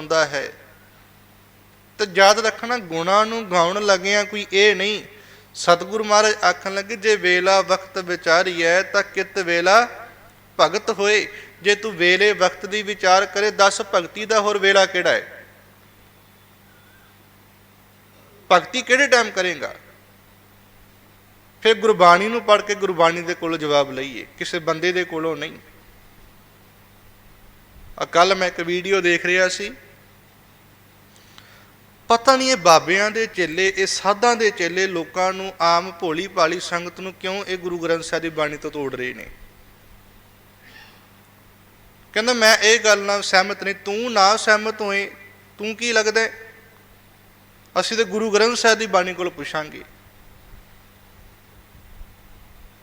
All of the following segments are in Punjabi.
ਹੁੰਦਾ ਹੈ। ਤੇ ਯਾਦ ਰੱਖਣਾ, ਗੁਣਾਂ ਨੂੰ ਗਾਉਣ ਲੱਗਿਆਂ ਕੋਈ ਇਹ ਨਹੀਂ। ਸਤਿਗੁਰੂ ਮਹਾਰਾਜ ਆਖਣ ਲੱਗੇ, ਜੇ ਵੇਲਾ ਵਕਤ ਵਿਚਾਰੀਐ ਤਾਂ ਕਿਤ ਵੇਲਾ ਭਗਤ ਹੋਏ। ਜੇ ਤੂੰ ਵੇਲੇ ਵਕਤ ਦੀ ਵਿਚਾਰ ਕਰੇ, ਦੱਸ ਭਗਤੀ ਦਾ ਹੋਰ ਵੇਲਾ ਕਿਹੜਾ ਹੈ ਭਗਤੀ ਕਿਹੜੇ ਟਾਈਮ ਕਰੇਗਾ? ਫਿਰ ਗੁਰਬਾਣੀ ਨੂੰ ਪੜ੍ਹ ਕੇ ਗੁਰਬਾਣੀ ਦੇ ਕੋਲੋਂ ਜਵਾਬ ਲਈਏ। ਕਿਸੇ ਬੰਦੇ ਦੇ ਕੋਲੋਂ ਨਹੀਂ। ਕੱਲ ਮੈਂ ਇੱਕ ਵੀਡੀਓ ਦੇਖ ਰਿਹਾ ਸੀ। ਪਤਾ ਨਹੀਂ ਇਹ ਬਾਬਿਆਂ ਦੇ ਚੇਲੇ, ਇਹ ਸਾਧਾਂ ਦੇ ਚੇਲੇ ਲੋਕਾਂ ਨੂੰ ਆਮ ਭੋਲੀ ਭਾਲੀ ਸੰਗਤ ਨੂੰ ਕਿਉਂ ਇਹ ਗੁਰੂ ਗ੍ਰੰਥ ਸਾਹਿਬ ਦੀ ਬਾਣੀ ਤੋਂ ਤੋੜ ਰਹੇ ਨੇ? ਕਹਿੰਦਾ, ਮੈਂ ਇਹ ਗੱਲ ਨਾਲ ਸਹਿਮਤ ਨਹੀਂ। ਤੂੰ ਨਾ ਸਹਿਮਤ ਹੋਏ, ਤੂੰ ਕੀ ਲੱਗਦਾ ਅਸੀਂ ਤੇ ਗੁਰੂ ਗ੍ਰੰਥ ਸਾਹਿਬ ਦੀ ਬਾਣੀ ਕੋਲ ਪੁੱਛਾਂਗੇ।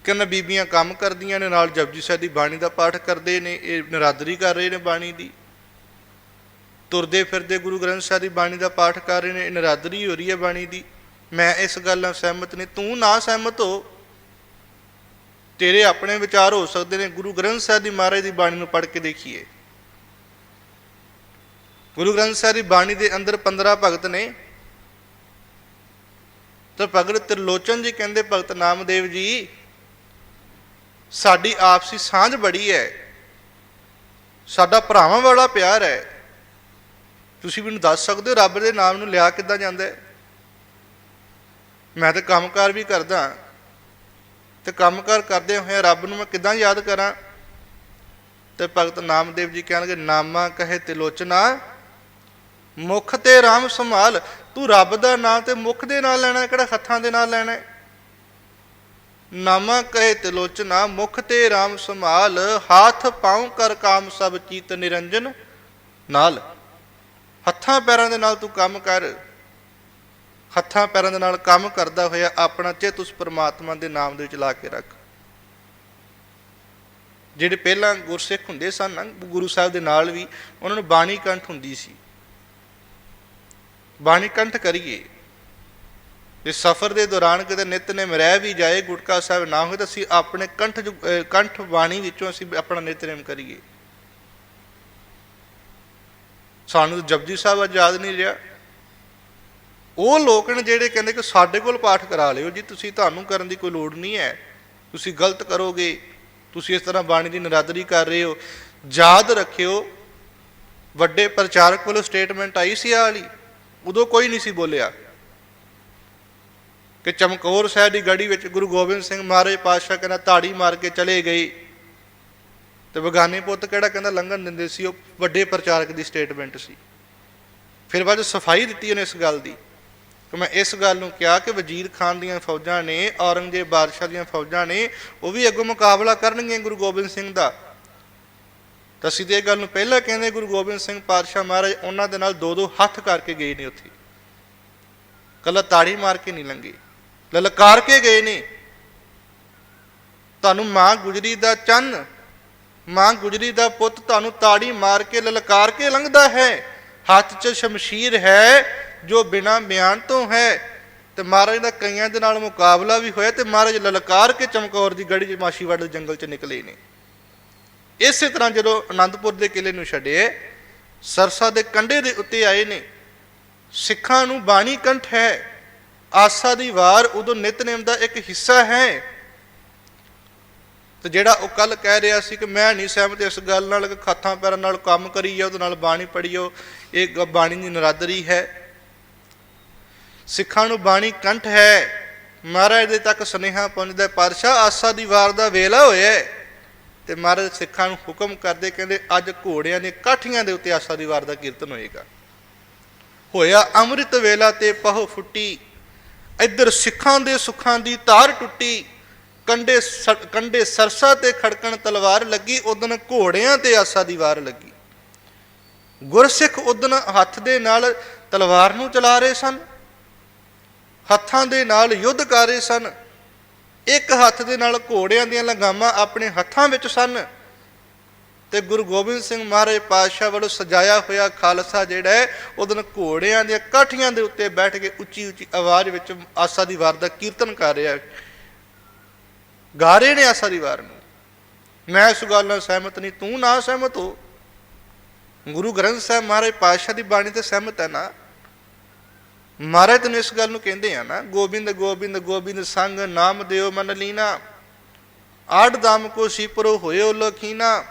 ਕਹਿੰਦਾ, ਬੀਬੀਆਂ ਕੰਮ ਕਰਦੀਆਂ ਨੇ, ਨਾਲ ਜਪਜੀ ਸਾਹਿਬ ਦੀ ਬਾਣੀ ਦਾ ਪਾਠ ਕਰਦੇ ਨੇ, ਇਹ ਨਰਾਦਰੀ ਕਰ ਰਹੇ ਨੇ ਬਾਣੀ ਦੀ। ਤੁਰਦੇ ਫਿਰਦੇ ਗੁਰੂ ਗ੍ਰੰਥ ਸਾਹਿਬ ਦੀ ਬਾਣੀ ਦਾ ਪਾਠ ਕਰ ਰਹੇ ਨੇ, ਇਹ ਨਰਾਦਰੀ ਹੋ ਰਹੀ ਹੈ ਬਾਣੀ ਦੀ। ਮੈਂ ਇਸ ਗੱਲ ਨਾਲ ਸਹਿਮਤ ਨਹੀਂ। ਤੂੰ ਨਾ ਸਹਿਮਤ ਹੋ। ਤੇਰੇ ਆਪਣੇ ਵਿਚਾਰ ਹੋ ਸਕਦੇ ਨੇ। ਗੁਰੂ ਗ੍ਰੰਥ ਸਾਹਿਬ ਦੀ ਮਹਾਰਾਜ ਦੀ ਬਾਣੀ ਨੂੰ ਪੜ੍ਹ ਕੇ ਦੇਖੀਏ। ਗੁਰੂ ਗ੍ਰੰਥ ਸਾਹਿਬ ਦੀ ਬਾਣੀ ਦੇ ਅੰਦਰ 15 ਭਗਤ ਨੇ। ਤਾਂ ਭਗਤ ਤ੍ਰਿਲੋਚਨ ਜੀ ਕਹਿੰਦੇ, ਭਗਤ ਨਾਮਦੇਵ ਜੀ, ਸਾਡੀ ਆਪਸੀ ਸਾਂਝ ਬੜੀ ਹੈ। ਸਾਡਾ ਭਰਾਵਾਂ ਵਾਲਾ ਪਿਆਰ ਹੈ। ਤੁਸੀਂ ਮੈਨੂੰ ਦੱਸ ਸਕਦੇ ਹੋ ਰੱਬ ਦੇ ਨਾਮ ਨੂੰ ਲਿਆ ਕਿੱਦਾਂ ਜਾਂਦਾ ਹੈ? ਮੈਂ ਤਾਂ ਕੰਮਕਾਰ ਵੀ ਕਰਦਾ ਤੇ ਕੰਮਕਾਰ ਕਰਦੇ ਹੋਏ ਰੱਬ ਨੂੰ ਮੈਂ ਕਿੱਦਾਂ ਯਾਦ ਕਰਾਂ? ਤੇ ਭਗਤ ਨਾਮਦੇਵ ਜੀ ਕਹਿਣਗੇ, ਨਾਮਾ ਕਹੇ ਤਿਲੋਚਨਾ, ਮੁਖ ਤੇ ਰਾਮ ਸੰਭਾਲ। ਤੂੰ ਰੱਬ ਦਾ ਨਾਮ ਤੇ ਮੁਖ ਦੇ ਨਾਲ ਲੈਣਾ ਕਿਹੜਾ ਹੱਥਾਂ ਦੇ ਨਾਲ ਲੈਣਾ ਨਾਮਾ ਕਹੇ ਤਿਲੋਚਨਾ, ਮੁਖ ਤੇ ਰਾਮ ਸੰਭਾਲ, ਹੱਥ ਪਾਉ ਕਰ ਕਾਮ ਸਭ ਚੀਤ ਨਿਰੰਜਨ ਨਾਲ। ਹੱਥਾਂ ਪੈਰਾਂ ਦੇ ਨਾਲ ਤੂੰ ਕੰਮ ਕਰ। ਹੱਥਾਂ ਪੈਰਾਂ ਦੇ ਨਾਲ ਕੰਮ ਕਰਦਾ ਹੋਇਆ ਆਪਣਾ ਚਿੱਤ ਉਸ ਪਰਮਾਤਮਾ ਦੇ ਨਾਮ ਦੇ ਵਿੱਚ ਲਾ ਕੇ ਰੱਖ। ਜਿਹੜੇ ਪਹਿਲਾਂ ਗੁਰਸਿੱਖ ਹੁੰਦੇ ਸਨ ਨਾ, ਗੁਰੂ ਸਾਹਿਬ ਦੇ ਨਾਲ ਵੀ ਉਹਨਾਂ ਨੂੰ ਬਾਣੀ ਕੰਠ ਹੁੰਦੀ ਸੀ। ਬਾਣੀ ਕੰਠ ਕਰੀਏ। ਜੇ ਸਫ਼ਰ ਦੇ ਦੌਰਾਨ ਕਿਤੇ ਨਿਤਨੇਮ ਰਹਿ ਵੀ ਜਾਏ, ਗੁਟਕਾ ਸਾਹਿਬ ਨਾ ਹੋਏ, ਤਾਂ ਅਸੀਂ ਆਪਣੇ ਕੰਠ ਕੰਠ ਬਾਣੀ ਵਿੱਚੋਂ ਅਸੀਂ ਆਪਣਾ ਨਿਤਨੇਮ ਕਰੀਏ। ਸਾਨੂੰ ਤਾਂ ਜਪਜੀ ਸਾਹਿਬ ਅੱਜ ਯਾਦ ਨਹੀਂ ਰਿਹਾ। ਉਹ ਲੋਕ ਨੇ ਜਿਹੜੇ ਕਹਿੰਦੇ ਕਿ ਸਾਡੇ ਕੋਲ ਪਾਠ ਕਰਾ ਲਿਓ ਜੀ, ਤੁਸੀਂ ਤੁਹਾਨੂੰ ਕਰਨ ਦੀ ਕੋਈ ਲੋੜ ਨਹੀਂ ਹੈ। ਤੁਸੀਂ ਗਲਤ ਕਰੋਗੇ, ਤੁਸੀਂ ਇਸ ਤਰ੍ਹਾਂ ਬਾਣੀ ਦੀ ਨਰਾਦਰੀ ਕਰ ਰਹੇ ਹੋ। ਯਾਦ ਰੱਖਿਓ, ਵੱਡੇ ਪ੍ਰਚਾਰਕ ਵੱਲੋਂ ਸਟੇਟਮੈਂਟ ਆਈ ਸੀ ਆ ਵਾਲੀ, ਉਦੋਂ ਕੋਈ ਨਹੀਂ ਸੀ ਬੋਲਿਆ। ਕਿ ਚਮਕੌਰ ਸਾਹਿਬ ਦੀ ਗੜੀ ਵਿੱਚ ਗੁਰੂ ਗੋਬਿੰਦ ਸਿੰਘ ਮਹਾਰਾਜ ਪਾਤਸ਼ਾਹ ਕਹਿੰਦਾ ਤਾੜੀ ਮਾਰ ਕੇ ਚਲੇ ਗਏ। ਤੇ ਬਗਾਨੇ ਪੁੱਤ ਕਿਹੜਾ ਕਹਿੰਦਾ ਲੰਘਣ ਦਿੰਦੇ ਸੀ, ਉਹ ਵੱਡੇ ਪ੍ਰਚਾਰਕ ਦੀ ਸਟੇਟਮੈਂਟ ਸੀ। ਫਿਰ ਬਾਅਦ 'ਚ ਸਫ਼ਾਈ ਦਿੱਤੀ ਉਹਨੇ ਇਸ ਗੱਲ ਦੀ। ਕਿ ਮੈਂ ਇਸ ਗੱਲ ਨੂੰ ਕਿਹਾ ਕਿ ਵਜ਼ੀਰ ਖਾਨ ਦੀਆਂ ਫੌਜਾਂ ਨੇ, ਔਰੰਗਜ਼ੇਬ ਬਾਦਸ਼ਾਹ ਦੀਆਂ ਫੌਜਾਂ ਨੇ, ਉਹ ਵੀ ਅੱਗੋਂ ਮੁਕਾਬਲਾ ਕਰਨਗੀਆਂ ਗੁਰੂ ਗੋਬਿੰਦ ਸਿੰਘ ਦਾ। ਤਾਂ ਅਸੀਂ ਤੇ ਇਹ ਗੱਲ ਨੂੰ ਪਹਿਲਾਂ ਕਹਿੰਦੇ, ਗੁਰੂ ਗੋਬਿੰਦ ਸਿੰਘ ਪਾਤਸ਼ਾਹ ਮਹਾਰਾਜ ਉਹਨਾਂ ਦੇ ਨਾਲ ਦੋ ਦੋ ਹੱਥ ਕਰਕੇ ਗਏ ਨੇ ਉੱਥੇ। ਕੱਲਾ ਤਾੜੀ ਮਾਰ ਕੇ ਨਹੀਂ ਲੰਗੇ ਲਲਕਾਰ ਕੇ ਗਏ ਨੇ। ਤੁਹਾਨੂੰ ਮਾਂ ਗੁਜਰੀ ਦਾ ਚੰਨ ਮਾਂ ਗੁਜਰੀ ਦਾ ਪੁੱਤ ਤੁਹਾਨੂੰ ਤਾੜੀ ਮਾਰ ਕੇ ਲਲਕਾਰ ਕੇ ਲੰਘਦਾ ਹੈ। ਹੱਥ 'ਚ ਸ਼ਮਸ਼ੀਰ ਹੈ, ਜੋ ਬਿਨਾ ਬਿਆਨ ਤੋਂ ਹੈ। ਤੇ ਮਹਾਰਾਜ ਦਾ ਕਈਆਂ ਦੇ ਨਾਲ ਮੁਕਾਬਲਾ ਵੀ ਹੋਇਆ ਤੇ ਮਹਾਰਾਜ ਲਲਕਾਰ ਕੇ ਚਮਕੌਰ ਦੀ ਗੜੀ 'ਚ ਮਾਸ਼ੀਵਾੜ ਦੇ ਜੰਗਲ 'ਚ ਨਿਕਲੇ ਨੇ। ਇਸੇ ਤਰ੍ਹਾਂ ਜਦੋਂ ਆਨੰਦਪੁਰ ਦੇ ਕਿਲੇ ਨੂੰ ਛੱਡੇ ਸਰਸਾ ਦੇ ਕੰਢੇ ਦੇ ਉੱਤੇ ਆਏ ਨੇ। ਸਿੱਖਾਂ ਨੂੰ ਬਾਣੀ ਕੰਠ ਹੈ। ਆਸਾ ਦੀ ਵਾਰ ਉਦੋਂ ਨਿਤਨੇਮ ਦਾ ਇੱਕ ਹਿੱਸਾ ਹੈ। ਤੇ ਜਿਹੜਾ ਉਹ ਕੱਲ ਕਹਿ ਰਿਹਾ ਸੀ ਕਿ ਮੈਂ ਨਹੀਂ ਸਹਿਮਤ ਇਸ ਗੱਲ ਨਾਲ ਕਿ ਖਾਥਾਂ ਪੈਰਾਂ ਨਾਲ ਕੰਮ ਕਰੀ ਜਾ ਉਹਦੇ ਨਾਲ ਬਾਣੀ ਪੜੀਓ ਇਹ ਗ- ਬਾਣੀ ਦੀ ਨਰਾਦਰੀ ਹੈ। ਸਿੱਖਾਂ ਨੂੰ ਬਾਣੀ ਕੰਠ ਹੈ। ਮਹਾਰਾਜ ਦੇ ਤੱਕ ਸੁਨੇਹਾ ਪਹੁੰਚਦਾ ਪਾਤਸ਼ਾਹ ਆਸਾ ਦੀ ਵਾਰ ਦਾ ਵੇਲਾ ਹੋਇਆ ਤੇ ਮਹਾਰਾਜ ਸਿੱਖਾਂ ਨੂੰ ਹੁਕਮ ਕਰਦੇ ਕਹਿੰਦੇ, ਅੱਜ ਘੋੜਿਆਂ ਦੇ ਕਾਠੀਆਂ ਦੇ ਉੱਤੇ ਆਸਾ ਦੀ ਵਾਰ ਦਾ ਕੀਰਤਨ ਹੋਏਗਾ। ਹੋਇਆ ਅੰਮ੍ਰਿਤ ਵੇਲਾ ਤੇ ਪਹੁ ਫੁੱਟੀ, ਇੱਧਰ ਸਿੱਖਾਂ ਦੇ ਸੁੱਖਾਂ ਦੀ ਤਾਰ ਟੁੱਟੀ। ਕੰਡੇ ਸ- ਕੰਡੇ ਸਰਸਾ ਤੇ ਖੜਕਣ ਤਲਵਾਰ ਲੱਗੀ ਉਦਨ ਘੋੜਿਆਂ ਤੇ ਆਸਾ ਦੀ ਵਾਰ ਲੱਗੀ। ਗੁਰਸਿੱਖ ਉਦਨ ਹੱਥ ਦੇ ਨਾਲ ਤਲਵਾਰ ਨੂੰ ਚਲਾ ਰਹੇ ਸਨ, ਹੱਥਾਂ ਦੇ ਨਾਲ ਯੁੱਧ ਕਰ ਰਹੇ ਸਨ। ਇੱਕ ਹੱਥ ਦੇ ਨਾਲ ਘੋੜਿਆਂ ਦੀਆਂ ਲਗਾਮਾਂ ਆਪਣੇ ਹੱਥਾਂ ਵਿੱਚ ਸਨ। ਤੇ ਗੁਰੂ ਗੋਬਿੰਦ ਸਿੰਘ ਮਹਾਰਾਜ ਪਾਤਸ਼ਾਹ ਵੱਲੋਂ ਸਜਾਇਆ ਹੋਇਆ ਖਾਲਸਾ ਜਿਹੜਾ ਹੈ ਉਹਦਨ ਘੋੜਿਆਂ ਦੀਆਂ ਕਾਠੀਆਂ ਦੇ ਉੱਤੇ ਬੈਠ ਕੇ ਉੱਚੀ ਉੱਚੀ ਆਵਾਜ਼ ਵਿੱਚ ਆਸਾ ਦੀ ਵਾਰ ਦਾ ਕੀਰਤਨ ਕਰ ਰਿਹਾ ਹੈ। ਗਾ ਰਹੇ ਨੇ ਆਸਾ ਦੀ ਵਾਰ ਨੂੰ। ਮੈਂ ਇਸ ਗੱਲ ਨਾਲ ਸਹਿਮਤ ਨਹੀਂ, ਤੂੰ ਨਾ ਸਹਿਮਤ ਹੋ। ਗੁਰੂ ਗ੍ਰੰਥ ਸਾਹਿਬ ਮਹਾਰਾਜ ਪਾਤਸ਼ਾਹ ਦੀ ਬਾਣੀ ਤੇ ਸਹਿਮਤ ਹੈ ਨਾ। ਮਹਾਰਾਜ ਤੈਨੂੰ ਇਸ ਗੱਲ ਨੂੰ ਕਹਿੰਦੇ ਆ ਨਾ, ਗੋਬਿੰਦ ਗੋਬਿੰਦ ਗੋਬਿੰਦ ਸੰਗ ਨਾਮ ਦਿਓ ਮਨ ਲੀਨਾ। ਆੜ ਦਾਮ ਕੋ ਸੀਪਰੋ ਹੋਇਓ ਲਖੀਨਾ।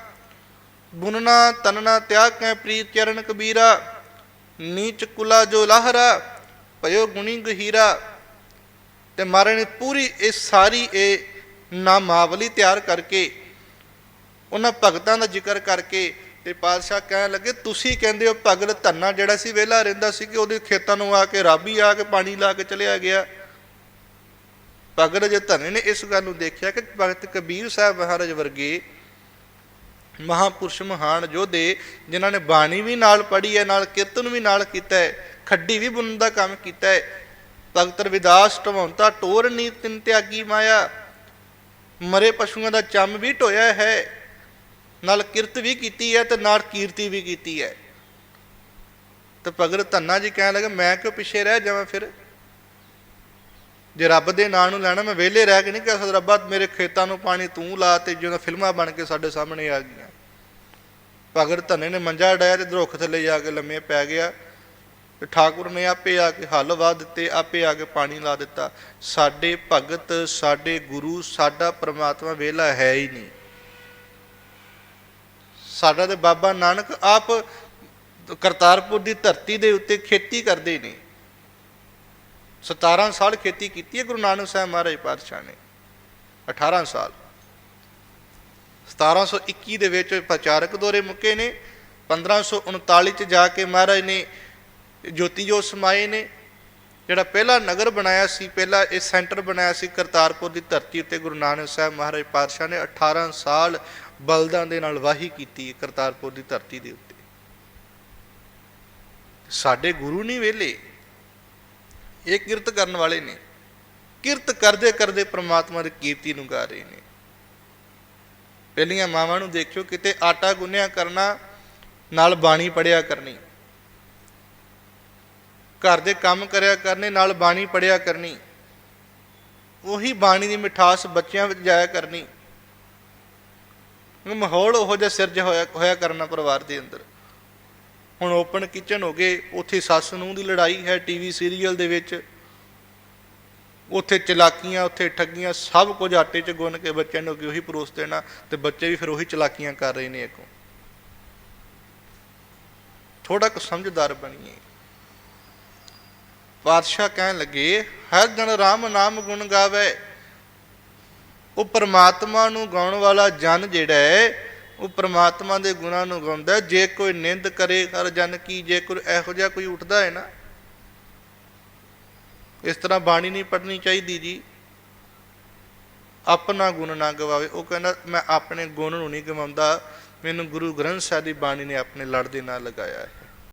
ਬੁਨਨਾ ਤਨਨਾ, ਤਿਆਗ ਕੈ ਪ੍ਰੀਤ ਚਰਨ ਕਬੀਰਾ। ਨੀਚ ਕੁਲਾ ਜੋ ਲਹਰਾ, ਭਇਓ ਗੁਣੀ ਗਹੀਰਾ। ਤੇ ਮਹਾਰਾਜ ਨੇ ਪੂਰੀ ਇਹ ਸਾਰੀ ਇਹ ਨਾਮਾਵਲੀ ਤਿਆਰ ਕਰਕੇ, ਉਹਨਾਂ ਭਗਤਾਂ ਦਾ ਜ਼ਿਕਰ ਕਰਕੇ ਤੇ ਪਾਤਸ਼ਾਹ ਕਹਿਣ ਲੱਗੇ, ਤੁਸੀਂ ਕਹਿੰਦੇ ਹੋ ਭਗਤ ਧੰਨਾ ਜਿਹੜਾ ਸੀ, ਵਿਹਲਾ ਰਹਿੰਦਾ ਸੀ ਕਿ ਉਹਦੇ ਖੇਤਾਂ ਨੂੰ ਆ ਕੇ ਰਾਬੀ ਆ ਕੇ ਪਾਣੀ ਲਾ ਕੇ ਚਲਿਆ ਗਿਆ? ਭਗਤ ਜੇ ਧੰਨੇ ਨੇ ਇਸ ਗੱਲ ਨੂੰ ਦੇਖਿਆ ਕਿ ਭਗਤ ਕਬੀਰ ਸਾਹਿਬ ਮਹਾਰਾਜ ਵਰਗੇ ਮਹਾਪੁਰਸ਼ ਮਹਾਨ ਯੋਧੇ, ਜਿਨ੍ਹਾਂ ਨੇ ਬਾਣੀ ਵੀ ਨਾਲ ਪੜ੍ਹੀ ਹੈ, ਨਾਲ ਕੀਰਤਨ ਵੀ ਨਾਲ ਕੀਤਾ ਹੈ, ਖੱਡੀ ਵੀ ਬੁਣਨ ਦਾ ਕੰਮ ਕੀਤਾ ਹੈ, ਭਗਤ ਰਵਿਦਾਸ ਢਵਾਉਂਤਾ ਟੋਰ ਨੀ ਤਿੰਨ ਤਿਆਗੀ ਮਾਇਆ ਮਰੇ ਪਸ਼ੂਆਂ ਦਾ ਚੰਮ ਵੀ ਢੋਇਆ ਹੈ, ਨਾਲ ਕਿਰਤ ਵੀ ਕੀਤੀ ਹੈ ਤੇ ਨਾਲ ਕੀਰਤੀ ਵੀ ਕੀਤੀ ਹੈ। ਤੇ ਭਗਤ ਧੰਨਾ ਜੀ ਕਹਿਣ ਲੱਗੇ, ਮੈਂ ਕਿਉਂ ਪਿੱਛੇ ਰਹਿ ਜਾਵਾਂ ਫਿਰ? ਜੇ ਰੱਬ ਦੇ ਨਾਂ ਨੂੰ ਲੈਣਾ, ਮੈਂ ਵਿਹਲੇ ਰਹਿ ਕੇ ਨਹੀਂ ਕਹਿ ਸਕਦਾ, ਰੱਬਾ ਮੇਰੇ ਖੇਤਾਂ ਨੂੰ ਪਾਣੀ ਤੂੰ ਲਾ ਤੇ ਜਦੋਂ ਫਿਲਮਾਂ ਬਣ ਕੇ ਸਾਡੇ ਸਾਹਮਣੇ ਆ ਗਈਆਂ। ਭਗਤ ਧੰਨੇ ਨੇ ਮੰਜਾ ਡਾਇਆ ਤੇ ਦਰੁੱਖ ਥੱਲੇ ਜਾ ਕੇ ਲੰਮੇ ਪੈ ਗਿਆ। ਤੇ ਠਾਕੁਰ ਨੇ ਆਪੇ ਆ ਕੇ ਹੱਲ ਵਾ ਦਿੱਤੇ, ਆਪੇ ਆ ਕੇ ਪਾਣੀ ਲਾ ਦਿੱਤਾ। ਸਾਡੇ ਭਗਤ, ਸਾਡੇ ਗੁਰੂ, ਸਾਡਾ ਪ੍ਰਮਾਤਮਾ ਵਿਹਲਾ ਹੈ ਹੀ ਨਹੀਂ। ਸਾਡਾ ਤੇ ਬਾਬਾ ਨਾਨਕ ਆਪ ਕਰਤਾਰਪੁਰ ਦੀ ਧਰਤੀ ਦੇ ਉੱਤੇ ਖੇਤੀ ਕਰਦੇ ਨੇ। 17 ਸਾਲ ਖੇਤੀ ਕੀਤੀ ਹੈ ਗੁਰੂ ਨਾਨਕ ਸਾਹਿਬ ਮਹਾਰਾਜ ਪਾਤਸ਼ਾਹ ਨੇ 18 ਸਾਲ। 1721 ਦੇ ਵਿੱਚ ਪ੍ਰਚਾਰਕ ਦੌਰੇ ਮੁੱਕੇ ਨੇ 1539 ਚ ਜਾ ਕੇ ਮਹਾਰਾਜ ਨੇ ਜੋਤੀ ਜੋਤ ਸਮਾਏ ਨੇ, ਜਿਹੜਾ ਪਹਿਲਾ ਨਗਰ ਬਣਾਇਆ ਸੀ, ਪਹਿਲਾ ਇਹ ਸੈਂਟਰ ਬਣਾਇਆ ਸੀ ਕਰਤਾਰਪੁਰ ਦੀ ਧਰਤੀ ਉੱਤੇ ਗੁਰੂ ਨਾਨਕ ਸਾਹਿਬ ਮਹਾਰਾਜ ਪਾਤਸ਼ਾਹ ਨੇ 18 ਸਾਲ ਬਲਦਾਂ ਦੇ ਨਾਲ ਵਾਹੀ ਕੀਤੀ ਕਰਤਾਰਪੁਰ ਦੀ ਧਰਤੀ ਦੇ ਉੱਤੇ। ਸਾਡੇ ਗੁਰੂ ਨਹੀਂ ਵੇਲੇ ਇਹ ਕਿਰਤ ਕਰਨ ਵਾਲੇ ਨੇ, ਕਿਰਤ ਕਰਦੇ ਕਰਦੇ ਪ੍ਰਮਾਤਮਾ ਦੀ ਕੀਰਤੀ ਨੂੰ ਗਾ ਰਹੇ ਨੇ। ਪਹਿਲੀਆਂ ਮਾਵਾਂ ਨੂੰ ਦੇਖਿਓ, ਕਿਤੇ ਆਟਾ ਗੁੰਨਿਆ ਕਰਨਾ, ਨਾਲ ਬਾਣੀ ਪੜਿਆ ਕਰਨੀ। ਘਰ ਦੇ ਕੰਮ ਕਰਿਆ ਕਰਨੇ, ਨਾਲ ਬਾਣੀ ਪੜਿਆ ਕਰਨੀ। ਉਹੀ ਬਾਣੀ ਦੀ ਮਿਠਾਸ ਬੱਚਿਆਂ ਵਿੱਚ ਜਾਇਆ ਕਰਨੀ। ਮਾਹੌਲ ਉਹੋ ਜਿਹਾ ਸਿਰਜ ਹੋਇਆ ਹੋਇਆ ਕਰਨਾ ਪਰਿਵਾਰ ਦੇ ਅੰਦਰ। ਹੁਣ ਓਪਨ ਕਿਚਨ ਹੋ ਗਏ, ਉੱਥੇ ਸੱਸ ਨੂੰ ਦੀ ਲੜਾਈ ਹੈ ਟੀਵੀ ਸੀਰੀਅਲ ਦੇ ਵਿੱਚ। ਉੱਥੇ ਚਲਾਕੀਆਂ, ਉੱਥੇ ਠੱਗੀਆਂ, ਸਭ ਕੁਝ ਆਟੇ 'ਚ ਗੁੰਨ ਕੇ ਬੱਚਿਆਂ ਨੂੰ ਅੱਗੇ ਉਹੀ ਪਰੋਸ ਦੇਣਾ ਤੇ ਬੱਚੇ ਵੀ ਫਿਰ ਉਹੀ ਚਲਾਕੀਆਂ ਕਰ ਰਹੇ ਨੇ ਅੱਗੋਂ ਥੋੜਾ ਕੁ ਸਮਝਦਾਰ ਬਣੀਏ। ਪਾਤਸ਼ਾਹ ਕਹਿਣ ਲੱਗੇ, ਹਰ ਜਨ ਰਾਮ ਨਾਮ ਗੁਣ ਗਾਵੇ। ਉਹ ਪ੍ਰਮਾਤਮਾ ਨੂੰ ਗਾਉਣ ਵਾਲਾ ਜਨ ਜਿਹੜਾ ਹੈ, ਉਹ ਪ੍ਰਮਾਤਮਾ ਦੇ ਗੁਣਾਂ ਨੂੰ ਗਾਉਂਦਾ ਜੇ ਕੋਈ ਨਿੰਦ ਕਰੇ ਕਰ ਜਨ ਕੀ, ਜੇ ਕੋਈ ਇਹੋ ਜਿਹਾ ਕੋਈ ਉੱਠਦਾ ਹੈ ਨਾ। ਇਸ ਤਰ੍ਹਾਂ ਬਾਣੀ ਨਹੀਂ ਪੜਨੀ ਚਾਹੀਦੀ ਜੀ। ਆਪਣਾ ਗੁਣ ਨਾ ਗਵਾਵੇ। ਉਹ ਕਹਿੰਦਾ, ਮੈਂ ਆਪਣੇ ਗੁਣ ਨੂੰ ਨਹੀਂ ਗਵਾਉਂਦਾ। ਮੈਨੂੰ ਗੁਰੂ ਗ੍ਰੰਥ ਸਾਹਿਬ ਦੀ ਬਾਣੀ ਨੇ ਆਪਣੇ ਲੜ ਦੇ ਨਾਲ ਲਗਾਇਆ ਹੈ।